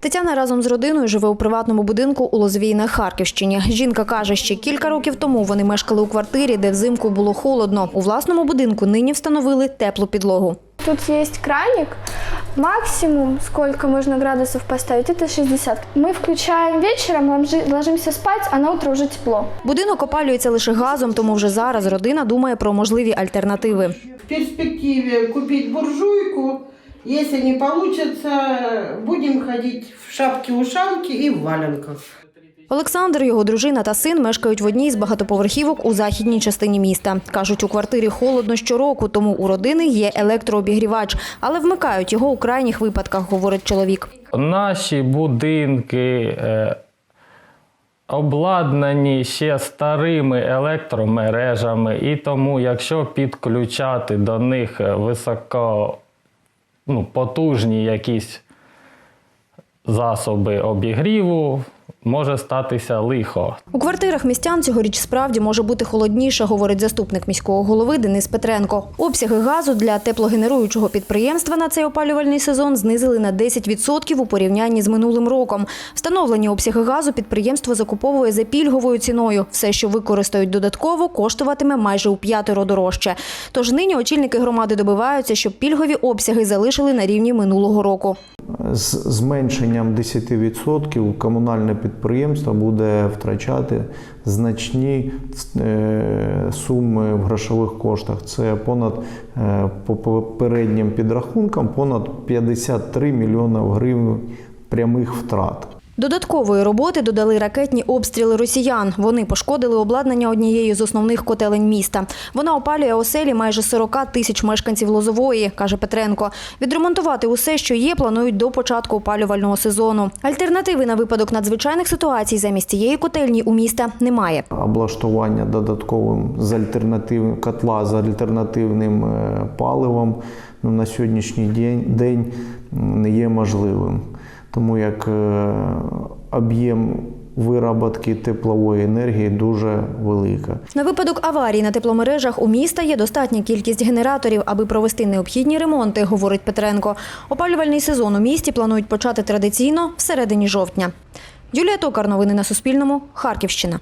Тетяна разом з родиною живе у приватному будинку у Лозовій на Харківщині. Жінка каже, ще кілька років тому вони мешкали у квартирі, де взимку було холодно. У власному будинку нині встановили теплу підлогу. Тут есть краник. Максимум, сколько можно градусов поставить, это 60. Мы включаем вечером, ложи- ложимся спать, а на утро уже тепло. Будинок опалюється лише газом, тому вже зараз родина думає про можливі альтернативи. В перспективе купить буржуйку. Если не получится, будем ходить в шапке-ушанке и в валенках. Олександр, його дружина та син мешкають в одній з багатоповерхівок у західній частині міста. Кажуть, у квартирі холодно щороку, тому у родини є електрообігрівач, але вмикають його у крайніх випадках, говорить чоловік. Наші будинки е, обладнані ще старими електромережами, і тому, якщо підключати до них високо ну, потужні якісь засоби обігріву, може статися лихо. У квартирах містян цьогоріч справді може бути холодніше, говорить заступник міського голови Денис Петренко. Обсяги газу для теплогенеруючого підприємства на цей опалювальний сезон знизили на 10% у порівнянні з минулим роком. Встановлені обсяги газу підприємство закуповує за пільговою ціною. Все, що використають додатково, коштуватиме майже у п'ятеро дорожче. Тож нині очільники громади добиваються, щоб пільгові обсяги залишили на рівні минулого року. З зменшенням 10% комунальне підприємство буде втрачати значні е, суми в грошових коштах. Це понад е, по попереднім підрахункам понад 53 мільйони гривень прямих втрат. Додаткової роботи додали ракетні обстріли росіян. Вони пошкодили обладнання однієї з основних котелень міста. Вона опалює оселі майже 40 тисяч мешканців Лозової, каже Петренко. Відремонтувати усе, що є, планують до початку опалювального сезону. Альтернативи на випадок надзвичайних ситуацій замість цієї котельні у міста немає. облаштування додатковим з альтернативним котла з альтернативним е, паливом ну, на сьогоднішній день не є можливим, тому як е, об'єм вироботки теплової енергії дуже велика. На випадок аварій на тепломережах у міста є достатня кількість генераторів, аби провести необхідні ремонти, говорить Петренко. Опалювальний сезон у місті планують почати традиційно всередині жовтня. Юлія Токар, новини на Суспільному, Харківщина.